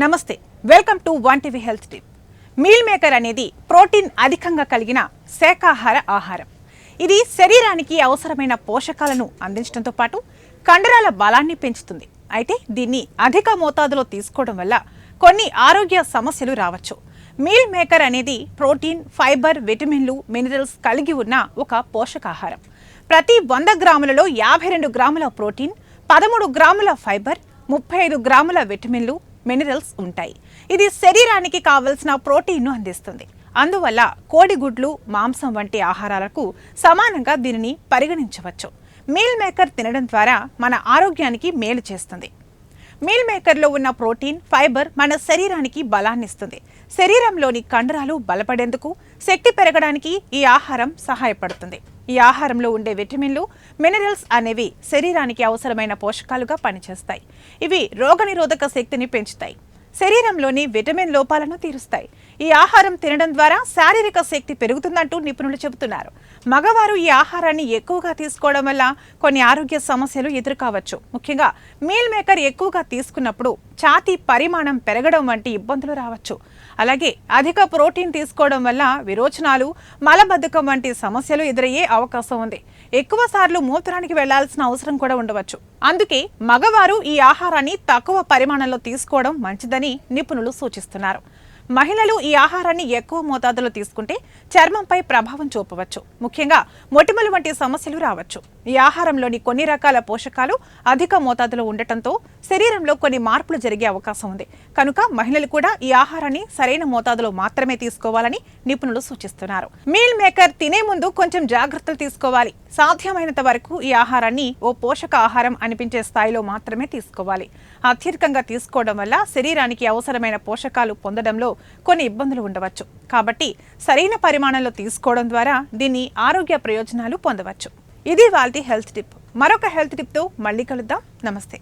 నమస్తే welcome to one TV health tip. Meal maker అనేది protein అధికంగా కలిగిన శాకాహార ఆహారం. ఇది శరీరానికి అవసరమైన పోషకాలను అందించడంతో పాటు కండరాల బలాన్ని పెంచుతుంది. అయితే దీన్ని అధిక మోతాదులో తీసుకోవడం వల్ల కొన్ని ఆరోగ్య సమస్యలు రావచ్చు. మీల్ మేకర్ అనేది ప్రోటీన్ ఫైబర్ విటమిన్లు మినరల్స్ కలిగి ఉన్న ఒక పోషకాహారం. ప్రతి వంద గ్రాములలో యాభై రెండు గ్రాముల ప్రోటీన్ పదమూడు గ్రాముల ఫైబర్ ముప్పై ఐదు గ్రాముల విటమిన్లు మినరల్స్ ఉంటాయి. ఇది శరీరానికి కావలసిన ప్రోటీన్ను అందిస్తుంది. అందువల్ల కోడిగుడ్లు మాంసం వంటి ఆహారాలకు సమానంగా దీనిని పరిగణించవచ్చు. మీల్ మేకర్ తినడం ద్వారా మన ఆరోగ్యానికి మేలు చేస్తుంది. మీల్ మేకర్లో ఉన్న ప్రోటీన్ ఫైబర్ మన శరీరానికి బలాన్నిస్తుంది. శరీరంలోని కండరాలు బలపడేందుకు శక్తి పెరగడానికి ఈ ఆహారం సహాయపడుతుంది. ఈ ఆహారంలో ఉండే విటమిన్లు మినరల్స్ అనేవి శరీరానికి అవసరమైన పోషకాలుగా పనిచేస్తాయి. ఇవి రోగనిరోధక శక్తిని పెంచుతాయి. శరీరంలోని విటమిన్ లోపాలను తీరుస్తాయి. ఈ ఆహారం తినడం ద్వారా శారీరక శక్తి పెరుగుతుందంటూ నిపుణులు చెబుతున్నారు. మగవారు ఈ ఆహారాన్ని ఎక్కువగా తీసుకోవడం వల్ల కొన్ని ఆరోగ్య సమస్యలు ఎదుర్కోవచ్చు. ముఖ్యంగా మీల్ మేకర్ ఎక్కువగా తీసుకున్నప్పుడు ఛాతీ పరిమాణం పెరగడం వంటి ఇబ్బందులు రావచ్చు. అలాగే అధిక ప్రోటీన్ తీసుకోవడం వల్ల విరోచనాలు మలబద్ధకం వంటి సమస్యలు ఎదురయ్యే అవకాశం ఉంది. ఎక్కువ సార్లు మూత్రానికి వెళ్ళాల్సిన అవసరం కూడా ఉండవచ్చు. అందుకే మగవారు ఈ ఆహారాన్ని తక్కువ పరిమాణంలో తీసుకోవడం మంచిదని నిపుణులు సూచిస్తున్నారు. మహిళలు ఈ ఆహారాన్ని ఎక్కువ మోతాదులో తీసుకుంటే చర్మంపై ప్రభావం చూపవచ్చు. ముఖ్యంగా మొటిమలు వంటి సమస్యలు రావచ్చు. ఈ ఆహారంలోని కొన్ని రకాల పోషకాలు అధిక మోతాదులో ఉండటంతో శరీరంలో కొన్ని మార్పులు జరిగే అవకాశం ఉంది. కనుక మహిళలు కూడా ఈ ఆహారాన్ని సరైన మోతాదులో మాత్రమే తీసుకోవాలని నిపుణులు సూచిస్తున్నారు. మీల్ మేకర్ తినే ముందు కొంచెం జాగ్రత్తలు తీసుకోవాలి. సాధ్యమైనంత వరకు ఈ ఆహారాన్ని ఓ పోషక ఆహారం అనిపించే స్థాయిలో మాత్రమే తీసుకోవాలి. అత్యధికంగా తీసుకోవడం వల్ల శరీరానికి అవసరమైన పోషకాలు పొందడంలో కొన్ని ఇబ్బందులు ఉండవచ్చు. కాబట్టి సరైన పరిమాణంలో తీసుకోవడం ద్వారా దీన్ని ఆరోగ్య ప్రయోజనాలు పొందవచ్చు. ఇది వాళ్ళ హెల్త్ టిప్. మరొక హెల్త్ టిప్తో మళ్ళీ కలుద్దాం. నమస్తే.